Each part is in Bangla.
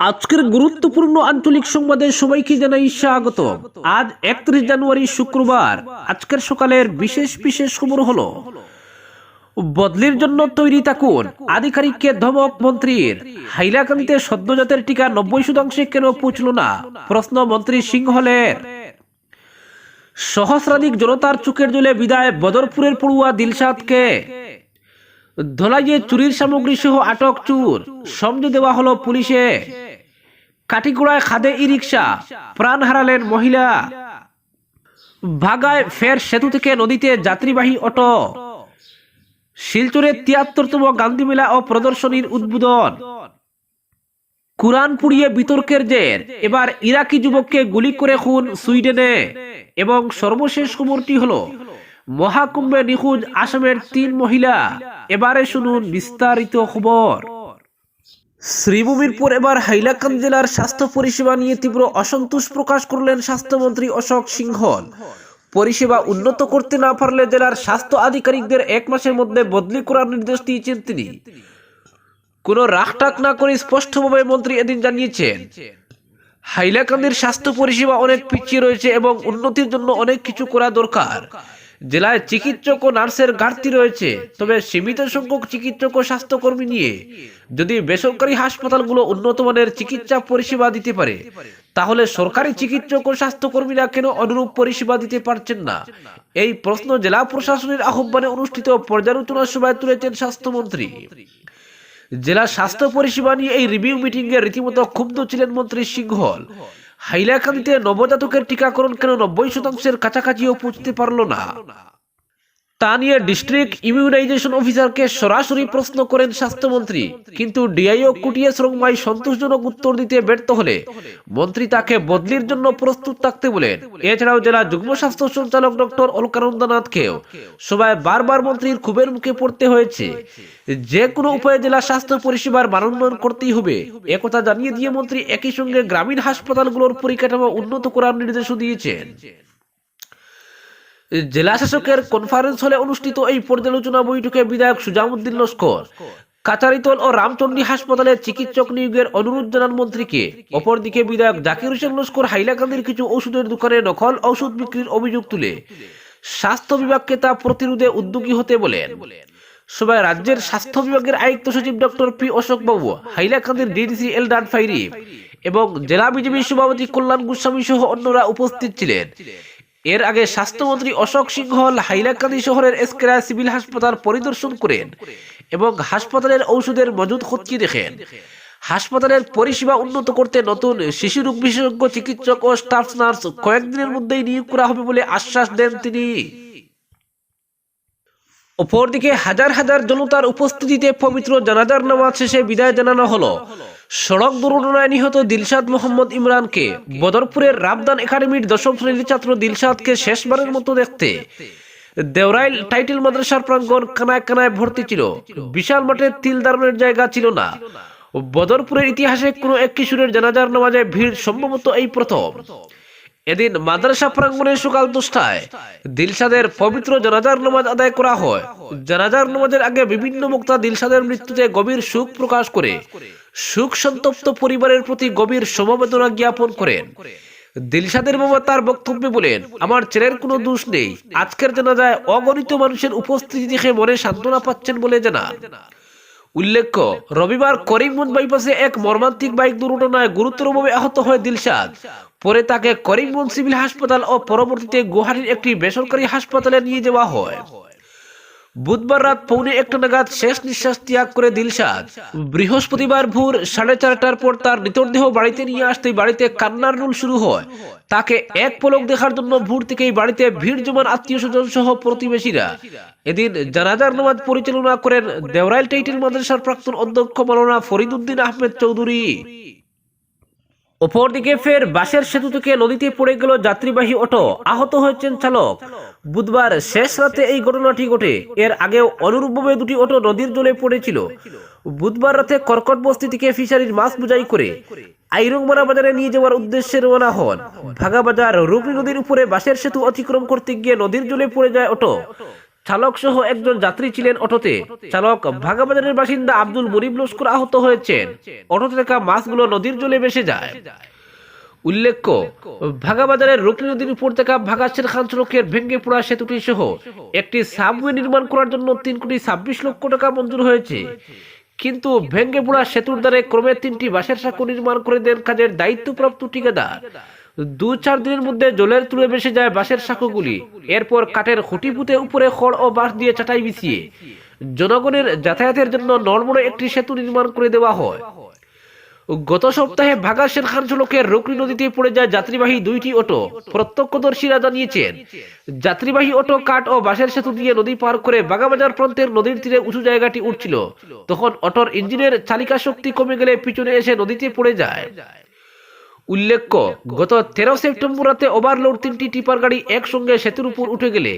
আজকের গুরুত্বপূর্ণ আঞ্চলিক সংবাদে সবাইকে জানাই স্বাগত। আজ একত্রিশ জানুয়ারি শুক্রবার। আজকের সকালের বিশেষ বিশেষ খবর হলো, বদলির জন্য তৈরি থাকুন আধিকারিককে ধমক মন্ত্রীর। হাইলাকান্দিতে সদ্যজাতের টিকা নব্বই শতাংশে কেন পৌঁছল না? প্রশ্ন মন্ত্রী সিংহলের। সহস্রাধিক জনতার চোখের জলে বিদায় বদরপুরের পড়ুয়া দিলশাদকে ধলাইয়ে চুরির সামগ্রী সহ আটক চুর। সমঝে দেওয়া হলো পুলিশে। কাটিগোড়ায় খাদে ই রিক্সা প্রাণ হারালেন মহিলা। ভাগায় ফের সেতু থেকে নদীতে যাত্রীবাহী অটো। শিলচরে তিয়াত্তরতম গান্ধী মেলা ও প্রদর্শনীর উদ্বোধন। কুরআন পুড়িয়ে বিতর্কের জের। এবার ইরাকি যুবককে গুলি করে খুন সুইডেনে। এবং সর্বশেষ খবরটি হলো, মহাকুম্ভে নিখোঁজ আসামের তিন মহিলা। এবারে শুনুন বিস্তারিত খবর। শ্রীভূমির পর এবার হাইলাকান্দি জেলার স্বাস্থ্য পরিষেবা নিয়ে তীব্র অসন্তোষ প্রকাশ করলেন স্বাস্থ্যমন্ত্রী অশোক সিংহল। পরিষেবা উন্নত করতে না পারলে জেলার স্বাস্থ্য আধিকারিকদের এক মাসের মধ্যে বদলি করার নির্দেশ দিয়েছেন তিনি। কোনো রাখটাক না করে স্পষ্টভাবে মন্ত্রী এদিন জানিয়েছেন, হাইলাকান্দির স্বাস্থ্য পরিষেবা অনেক পিছিয়ে রয়েছে এবং উন্নতির জন্য অনেক কিছু করা দরকার। জেলায় চিকিৎসক ও নার্সের ঘাটতি রয়েছে, তবে সীমিত সংখ্যক চিকিৎসক ও স্বাস্থ্যকর্মী নিয়ে যদি বেসরকারি হাসপাতালগুলো উন্নত মানের চিকিৎসা পরিষেবা দিতে পারে, তাহলে সরকারি চিকিৎসক ও স্বাস্থ্যকর্মীরা কেন অনুরূপ পরিষেবা দিতে পারছেন না? এই প্রশ্ন জেলা প্রশাসনের আহ্বানে অনুষ্ঠিত পর্যালোচনা সভায় তুলেছেন স্বাস্থ্যমন্ত্রী। জেলা স্বাস্থ্য পরিষেবা নিয়ে এই রিভিউ মিটিং এ রীতিমতো ক্ষুব্ধ ছিলেন মন্ত্রী সিংহল। হাইলাকান্দিতে নবজাতকের টিকাকরণ কেন নব্বই শতাংশের কাছাকাছিও পৌঁছতে পারল না? তা ডিস্ট্রিক্ট ইমিউনাইজেশন অফিসারকে সরাসরি প্রশ্ন করেন স্বাস্থ্যমন্ত্রী। কিন্তু ডিআইও কুটিয়ে শ্রমমাই সন্তোষজনক উত্তর দিতে ব্যর্থ হলে মন্ত্রী তাকে বদলির জন্য প্রস্তুত থাকতে বলেন। এছাড়াও জেলা যুগ্ম স্বাস্থ্য সঞ্চালক ডক্টর অলকানন্দনাথকেও সবাই বারবার মন্ত্রীর ক্ষোভের মুখে পড়তে হয়েছে। যে কোনো উপায়ে জেলা স্বাস্থ্য পরিষেবার মানোন্নয়ন করতেই হবে। একথা জানিয়ে দিয়ে মন্ত্রী একই সঙ্গে গ্রামীণ হাসপাতালগুলোর পরিকাঠামো উন্নত করার নির্দেশও দিয়েছেন। জেলা শাসকের কনফারেন্স হলে অনুষ্ঠিত এই পর্যালোচনা বৈঠকে বিধায়ক সুজামুদ্দিন লস্কর, কাচারিতল ও রামচন্ডী হাসপাতালে চিকিৎসক নিয়োগের অনুরোধ জানান মন্ত্রীকে। অপরদিকে বিধায়ক জাকির হোসেন লস্কর হাইলাকান্দির কিছু ওষুধের দোকানে নকল ঔষধ বিক্রির অভিযোগ তুলে। স্বাস্থ্য বিভাগকে তা প্রতিরোধে উদ্যোগী হতে বলেন। সবাই রাজ্যের স্বাস্থ্য বিভাগের আয়ুক্ত সচিব ডক্টর পি অশোক বাবু, হাইলাকান্দির ডিডিসি এল ডান ফাইরি এবং জেলা বিজেপি সভাপতি কল্যাণ গোস্বামী সহ অন্যরা উপস্থিত ছিলেন। এর আগে স্বাস্থ্যমন্ত্রী অশোক সিংহল হাইলাকান্দি শহরের এসকেরা সিভিল হাসপাতাল পরিদর্শন করেন এবং হাসপাতালের ঔষধের মজুদ খতিয়ে দেখেন। হাসপাতালের পরিষেবা উন্নত করতে নতুন শিশু রোগ বিশেষজ্ঞ চিকিৎসক ও স্টাফ নার্স কয়েকদিনের মধ্যেই নিয়োগ করা হবে বলে আশ্বাস দেন তিনি। অপরদিকে হাজার হাজার জনতার উপস্থিতিতে পবিত্র জানাজার নামাজ শেষে বিদায় জানানো হলো। সড়ক দুর্ঘটনায় নিহত দিলশাদ মোহাম্মদ ইমরানকে বদরপুরের রাবদান একাডেমির দশম শ্রেণির ছাত্র দিলশাদকে শেষবারের মতো দেখতে দেওরাইল টাইটেল মাদ্রাসার প্রাঙ্গণ কানায় কানায় ভর্তি ছিল। বিশাল মাঠে তিল দারণের জায়গা ছিল না। বদরপুরের ইতিহাসে কোনো এক কিশোরের জানাজার নামাজে ভিড় সম্ভবত এই প্রথম। এদিন মাদ্রাসা প্রাঙ্গণে সকাল দশটায় দিলশাদের পবিত্র জানাজার নামাজ আদায় করা হয়। জানাজার নামাজের আগে বিভিন্ন বক্তা দিলশাদের মৃত্যুতে গভীর শোক প্রকাশ করে, সুখ সন্তপ্ত পরিবারের প্রতি গভীর সমবেদনা জ্ঞাপন করেন। দিলশাদের বাবা তার বক্তব্যে বলেন, আমার ছেলের কোনো দোষ নেই। আজকের জানাজায় অগণিত মানুষের উপস্থিতি দেখে মনে সান্ত্বনা পাচ্ছেন বলে জানান। উল্লেখ্য, রবিবার করিমগঞ্জ বাইপাসে এক মর্মান্তিক বাইক দুর্ঘটনায় গুরুতরভাবে আহত হয় দিলশাদ। পরে তাকে করিমগঞ্জ সিভিল হাসপাতাল ও পরবর্তীতে গুয়াহাটির একটি বেসরকারি হাসপাতালে নিয়ে যাওয়া হয়। বুধবার রাত পৌনে একটা নাগাদ শেষ নিঃশ্বাস ত্যাগ করে দিলশাদ। বৃহস্পতিবার ভোর সাড়ে চারটার পর তার মৃতদেহ বাড়িতে নিয়ে আসতেই বাড়িতে কান্নার রুল শুরু হয়। তাকে এক পলক দেখার জন্য ভোর থেকেই বাড়িতে ভিড় জমান আত্মীয় স্বজন সহ প্রতিবেশীরা। এদিন জানাজার নামাজ পরিচালনা করেন দেওরাইল টাইটেল মাদ্রাসার প্রাক্তন অধ্যক্ষ মাওলানা ফরিদুদ্দিন আহমেদ চৌধুরী। অপরদিকে ফের বাসের সেতু থেকে নদীতে পড়ে গেল যাত্রীবাহী অটো। আহত হয়েছেন চালক। বুধবার শেষ রাতে এই ঘটনাটি ঘটে। এর আগেও অনুরূপভাবে দুটি অটো নদীর জলে পড়েছিল। বুধবার রাতে কর্কট বস্তি থেকে ফিশারির মাছ বোঝাই করে আইরংমারা বাজারে নিয়ে যাওয়ার উদ্দেশ্যে রওনা হন। ভাগাবাজার রূপী নদীর উপরে বাসের সেতু অতিক্রম করতে গিয়ে নদীর জলে পড়ে যায় অটো। চালক সহ একজন যাত্রী ছিলেন অটোতে। চালক ভাগাবাজারের বাসিন্দা আব্দুল মরিব লস্কর আহত হয়েছেন। অটোতে থাকা মাছগুলো নদীর জলে ভেসে যায়। উল্লেখ্য ভাগাবাজারের রুকনি নদীর উপর থাকা ভাগাছের খান সড়কের ভেঙ্গে পড়া সেতুটি সহ একটি সাবওয়ে নির্মাণ করার জন্য তিন কোটি ছাব্বিশ লক্ষ টাকা মঞ্জুর হয়েছে। কিন্তু ভেঙ্গে পড়া সেতুর দ্বারে ক্রমে তিনটি বাঁশের সাঁকো নির্মাণ করে দেন কাজের দায়িত্বপ্রাপ্ত ঠিকাদার। দু চার দিনের মধ্যে জলের তুলে ভেসে যায় বাঁশের সাঁকোগুলি। এরপর কাঠের খুঁটি পুঁতে উপরে খড় ও বাঁশ দিয়ে চাটাই বিছিয়ে। জনগণের যাতায়াতের জন্য নড়বড়ে একটি সেতু নির্মাণ করে দেওয়া হয়। গত সপ্তাহে ভাগা শেরখান সড়কের রুকনি নদীতে পড়ে যায় যাত্রীবাহী দুইটি অটো। প্রত্যক্ষদর্শীরা জানিয়েছেন, যাত্রীবাহী অটো কাঠ ও বাঁশের সেতু দিয়ে নদী পার করে বাগাবাজার প্রান্তের নদীর তীরে উঁচু জায়গাটি উঠছিল তখন অটোর ইঞ্জিনের চালিকা শক্তি কমে গেলে পিছনে এসে নদীতে পড়ে যায়। উল্লেখ্য, গত তেরো সেপ্টেম্বর রাতে ওভারলোড তিনটি টিপার গাড়ি একসঙ্গে সেতুর উপর উঠে গেলে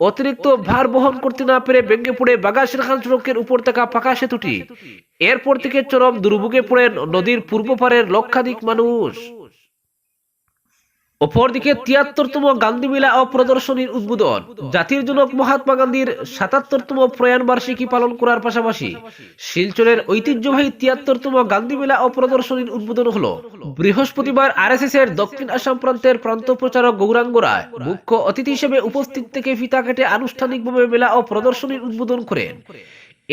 অতিরিক্ত ভার বহন করতে না পেরে ভেঙে পড়ে বাগাসের খান সড়কের উপর থাকা পাকা সেতুটি। এরপর থেকে চরম দুর্ভোগে পড়েন নদীর পূর্ব পারের লক্ষাধিক মানুষ। অপরদিকে তিয়াত্তরতম গান্ধী মেলা ও প্রদর্শনীর উদ্বোধন। জাতির জনক মহাত্মা গান্ধীর সাতাত্তরতম প্রয়াণ বার্ষিকী পালন করার পাশাপাশি শিলচরের ঐতিহ্যবাহী তিয়াত্তরতম গান্ধী মেলা ও প্রদর্শনীর উদ্বোধন হলো। বৃহস্পতিবার আরএসএস এর দক্ষিণ আসাম প্রান্তের প্রান্ত প্রচারক গৌরাঙ্গ রায় মুখ্য অতিথি হিসেবে উপস্থিত থেকে ফিতা কেটে আনুষ্ঠানিকভাবে মেলা ও প্রদর্শনীর উদ্বোধন করেন।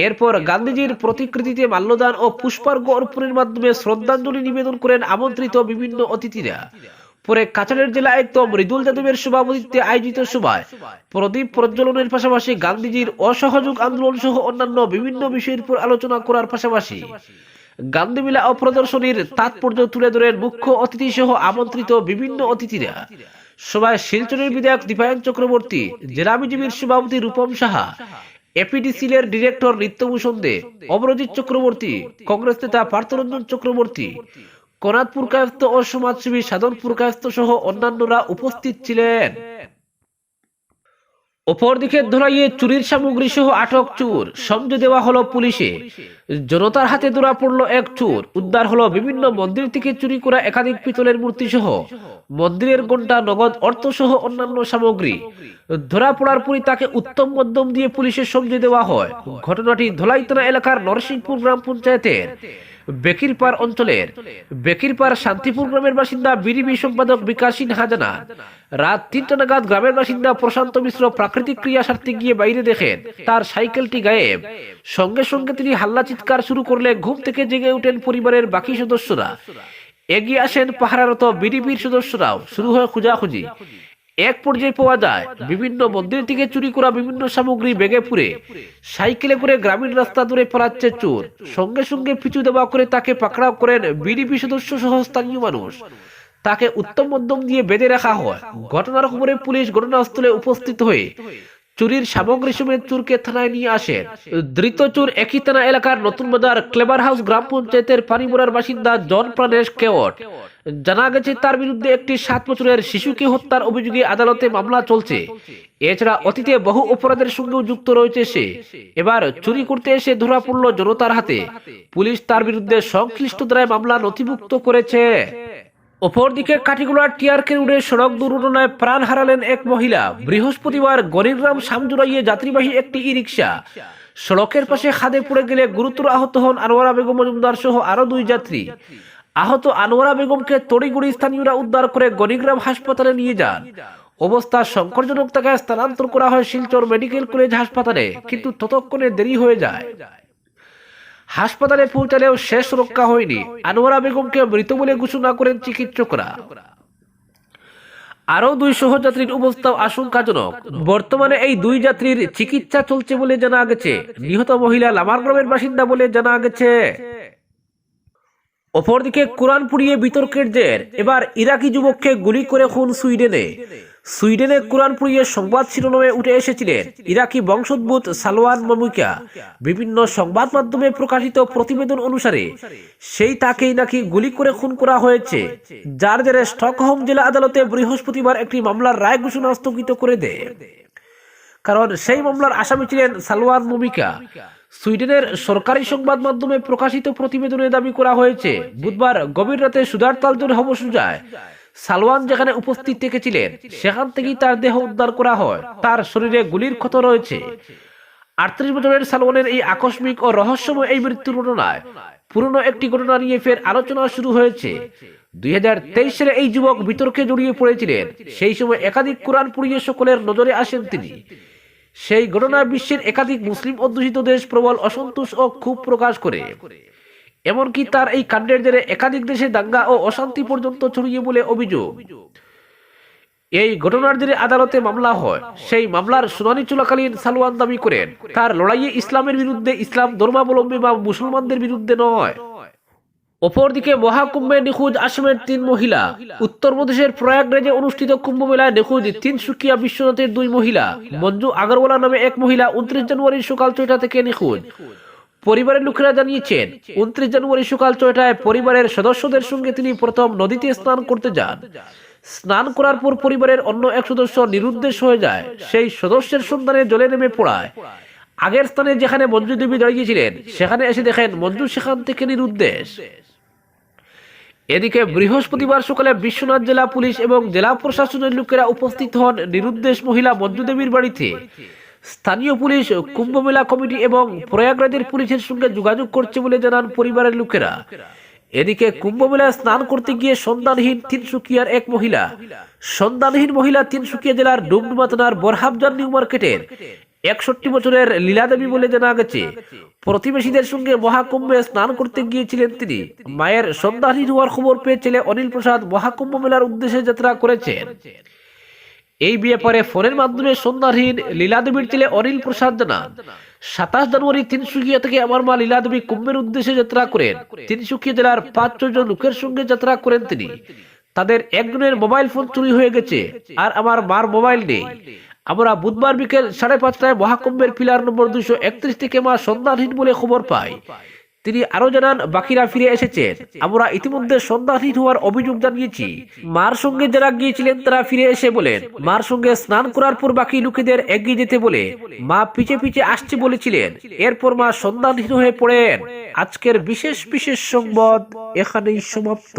এরপর গান্ধীজির প্রতিকৃতিতে মাল্যদান ও পুষ্পার্ঘ অর্পণের মাধ্যমে শ্রদ্ধাঞ্জলি নিবেদন করেন আমন্ত্রিত বিভিন্ন অতিথিরা। পরে কাছাড়ের জেলা আয়ুক্ত মৃদুল যাদবের সভাপতিত্বে আয়োজিত সভায় প্রদীপ প্রজ্বলনের পাশাপাশি গান্ধীজির অসহযোগ আন্দোলন সহ অন্যান্য বিভিন্ন বিষয়ের উপর আলোচনা করার পাশাপাশি গান্ধী মেলা ও প্রদর্শনীর তাৎপর্য তুলে ধরেন মুখ্য অতিথি সহ আমন্ত্রিত বিভিন্ন অতিথিরা। সভায় শিলচরের বিধায়ক দীপায়ন চক্রবর্তী, জেলা বিজেপির সভাপতি রূপম সাহা এপিডিসিল এর ডিরেক্টর নিত্যভূষণ দে, অমরজিৎ চক্রবর্তী, কংগ্রেস নেতা পার্থরঞ্জন চক্রবর্তী কনাদপুর কায়স্থ ও সমাজসেবী সাধনপুর কায়স্থ সহ অন্যান্যরা উপস্থিত ছিলেন। অপরদিকে ধরাইয়ে চুরির সামগ্রী সহ আটক চোর। সমঝে দেওয়া হলো পুলিশে। জনতার হাতে ধরা পড়ল এক চোর। উদ্ধার হলো বিভিন্ন মন্দির থেকে চুরি করা একাধিক পিতলের মূর্তি সহ। মন্দিরের ঘণ্টা নগদ অর্থ সহ অন্যান্য সামগ্রী। ধরা পড়ার পরই তাকে উত্তম মধ্যম দিয়ে পুলিশের সমঝে দেওয়া হয়। ঘটনাটি ধলাইতনা এলাকার নরসিংপুর গ্রাম পঞ্চায়েতের বেকিরপার অঞ্চলের বেকিরপার শান্তিপুর গ্রামের বাসিন্দা বিডিবি সম্পাদক বিকাশিন হাজানা রাত তিনটা নাগাদ গ্রামের বাসিন্দা প্রশান্ত মিশ্র প্রাকৃতিক ক্রিয়া সারতে গিয়ে বাইরে দেখেন তার সাইকেলটি গায়েব। সঙ্গে সঙ্গে তিনি হাল্লা চিৎকার শুরু করলে ঘুম থেকে জেগে উঠেন পরিবারের বাকি সদস্যরা। এগিয়ে আসেন পাহারারত বিডিবির সদস্যরাও। শুরু হয় খোঁজাখুঁজি। এক পর্যায়ে পাওয়া যায়। বিভিন্ন মন্দির থেকে চুরি করা বিভিন্ন সামগ্রী বেগে পুরে সাইকেলে করে গ্রামীণ রাস্তা ধরে পালাচ্ছে চোর। সঙ্গে সঙ্গে পিছু দেওয়া করে তাকে পাকড়াও করেন বিডিপি সদস্য সহ স্থানীয় মানুষ। তাকে উত্তম মধ্যম দিয়ে বেঁধে রাখা হয়। ঘটনার খবরে পুলিশ ঘটনাস্থলে উপস্থিত হয়ে চুরির সামগ্রী সমেত চোরকে থানায় নিয়ে আসেন ধৃত চোর একই থানা এলাকার নতুন বাজার ক্লেবার হাউস গ্রাম পঞ্চায়েতের পানিমোড়ার বাসিন্দা জন প্রাণেশ কেওট। জানা গেছে তার বিরুদ্ধে একটি সাত বছরের শিশুকে হত্যার অভিযোগে আদালতে মামলা চলছে। এছাড়া অতীতে বহু অপরাধের সঙ্গেও যুক্ত রয়েছে সে। এবার চুরি করতে এসে ধরা পড়ল জনতার হাতে। পুলিশ তার বিরুদ্ধে সংশ্লিষ্ট দ্বারায় মামলা নথিভুক্ত করেছে। অপরদিকে কাটিগুড়ার টিআরকে রোডে সড়ক দুর্ঘটনায় প্রাণ হারালেন এক মহিলা। বৃহস্পতিবার গরিগ্রাম সামজুরাইয়ে যাত্রীবাহী একটি ই রিক্সা সড়কের পাশে খাদে পড়ে গেলে গুরুতর আহত হন আনোয়ারা বেগম মজুমদার সহ আরও দুই যাত্রী। আহত আনোয়ারা বেগমকে তড়িগুড়ি স্থানীয়রা উদ্ধার করে গরিগ্রাম হাসপাতালে নিয়ে যান। অবস্থা সংকটজনক থাকায় স্থানান্তর করা হয় শিলচর মেডিকেল কলেজ হাসপাতালে, কিন্তু ততক্ষণে দেরি হয়ে যায়। হাসপাতালে পৌঁছালেও শেষ রক্ষা হয়নি। আনোয়ারা বেগমকে মৃত বলে ঘোষণা করেন চিকিৎসকরা। আরও দুই সহযাত্রীর অবস্থাও আশঙ্কাজনক। বর্তমানে এই দুই যাত্রীর চিকিৎসা চলছে বলে জানা গেছে। নিহত মহিলা লামার গ্রামের বাসিন্দা বলে জানা গেছে। অপরদিকে কোরআন পুড়িয়ে বিতর্কের জের। এবার ইরাকি যুবককে গুলি করে খুন সুইডেনে। সুইডেনে কোরআন পুড়িয়ে সংবাদ শিরোনামে উঠে এসেছিলেন ইরাকি বংশোদ্ভূত সালোয়ান মমুকা বিভিন্ন সংবাদ মাধ্যমে প্রকাশিত প্রতিবেদন অনুসারে, সেই তাকেই নাকি গুলি করে খুন করা হয়েছে, যার জেরে স্টকহোম জেলা আদালতে বৃহস্পতিবার একটি মামলার রায় ঘোষণা স্থগিত করে দেয়। কারণ সেই মামলার আসামি ছিলেন সালোয়ার মমিকা সুইডেনের সরকারি সংবাদ মাধ্যমে প্রকাশিত প্রতিবেদনে দাবি করা হয়েছে, বুধবার গভীর রাতে সুদার তালজোর হবসুজায় সালওয়ান যেখানে উপস্থিত থেকেছিলেন, সেখান থেকেই তার দেহ উদ্ধার করা হয়। তার শরীরে গুলির ক্ষত রয়েছে। আটত্রিশ বছরের সালওয়ানের এই আকস্মিক ও রহস্যময় এই মৃত্যুর ঘটনায় পুরনো একটি ঘটনা নিয়ে ফের আলোচনা শুরু হয়েছে। দুই হাজার সালে এই যুবক বিতর্কে জড়িয়ে পড়েছিলেন। সেই সময় একাধিক কোরআন পুড়িয়ে সকলের নজরে আসেন তিনি। সেই ঘটনায় বিশ্বের একাধিক মুসলিম অধ্যুষিত দেশ প্রবল অসন্তোষ ও ক্ষোভ প্রকাশ করে। এমনকি তার এই কাণ্ডের জেরে একাধিক দেশে দাঙ্গা ও অশান্তি পর্যন্ত ছড়িয়ে বলে অভিযোগ। এই ঘটনার জেরে আদালতে মামলা হয়। সেই মামলার শুনানি চলাকালীন সালওয়ান দাবি করেন, তার লড়াইয়ে ইসলামের বিরুদ্ধে ইসলাম ধর্মাবলম্বী বা মুসলমানদের বিরুদ্ধে নয়। অপরদিকে মহাকুম্ভে নিখোঁজ আসামের তিন মহিলা। উত্তরপ্রদেশের প্রয়াগরাজে অনুষ্ঠিত কুম্ভ মেলায় নিখোঁজ তিনসুকিয়া বিশ্বনাথের দুই মহিলা। মঞ্জু আগরওয়ালা নামে এক মহিলা, উনত্রিশ জানুয়ারি সকাল ছয়টা থেকে নিখোঁজ। পরিবারের লোকেরা জানিয়েছেন, উনত্রিশ জানুয়ারি সকাল ছয়টায় পরিবারের সদস্যদের সঙ্গে তিনি প্রথম নদীতে স্নান করতে যান। স্নান করার পর পরিবারের অন্য এক সদস্য নিরুদ্দেশ হয়ে যায়, সেই সদস্যের সন্ধানে জলে নেমে পড়ায়। আগের স্থানে যেখানে মঞ্জু দেবী দাঁড়িয়েছিলেন, সেখানে এসে দেখেন মঞ্জু সেখান থেকে নিরুদ্দেশ। এদিকে বৃহস্পতিবার সকালে বিশ্বনাথ জেলা পুলিশ এবং জেলা প্রশাসনের লোকেরা উপস্থিত হন নিরুদ্দেশ মহিলা মঞ্জু দেবীর বাড়িতে। স্থানীয় পুলিশ কুম্ভ মেলা কমিটি এবং প্রয়াগরাজের পুলিশের সঙ্গে যোগাযোগ করছে বলে জানান পরিবারের লোকেরা। এদিকে কুম্ভ মেলায় স্নান করতে গিয়ে সন্ধানহীন তিনসুকিয়ার এক মহিলা। সন্ধানহীন মহিলা তিনসুকিয়া জেলার ডুমডুমা থানার বরহাবজান নিউ মার্কেটের একষট্টি বছরের লীলা দেবী বলে জানা গেছে। প্রতিবেশীদের সঙ্গে মহাকুম্ভে স্নান করতে গিয়েছিলেন তিনি। মায়ের সন্ধানহীন হওয়ার খবর পেয়ে ছেলে অনিল প্রসাদ মহাকুম্ভ মেলার উদ্দেশ্যে যাত্রা করেছেন। এই ব্যাপারে ফোনের মাধ্যমে সন্ধ্যাহীন লীলা দেবীর ছেলে অনিল প্রসাদ জানান সাতাশ জানুয়ারি তিনসুকিয়া থেকে আমার মা লীলা দেবী কুম্ভের উদ্দেশ্যে যাত্রা করেন। তিনসুকিয়া জেলার পাঁচ ছজন লোকের সঙ্গে যাত্রা করেন তিনি। তাদের একজনের মোবাইল ফোন চুরি হয়ে গেছে আর আমার মার মোবাইল নেই। আমরা বুধবার বিকেল সাড়ে পাঁচটায় মহাকুম্ভের পিলার নম্বর দুইশো একত্রিশ থেকে মা সন্ধানহীন বলে খবর পাই। তিনি আরও জানান, বাকিরা ফিরে এসেছেন আমরা ইতিমধ্যে সন্ধ্যাহীন হওয়ার অভিযোগ জানিয়েছি। মার সঙ্গে যারা গিয়েছিলেন, তারা ফিরে এসে বলেন, মার সঙ্গে স্নান করার পর বাকি লোকেদের এগিয়ে যেতে বলে, মা পিছে পিছে আসছে বলেছিলেন। এরপর মা সন্ধানহীন হয়ে পড়েন। আজকের বিশেষ বিশেষ সংবাদ এখানেই সমাপ্ত।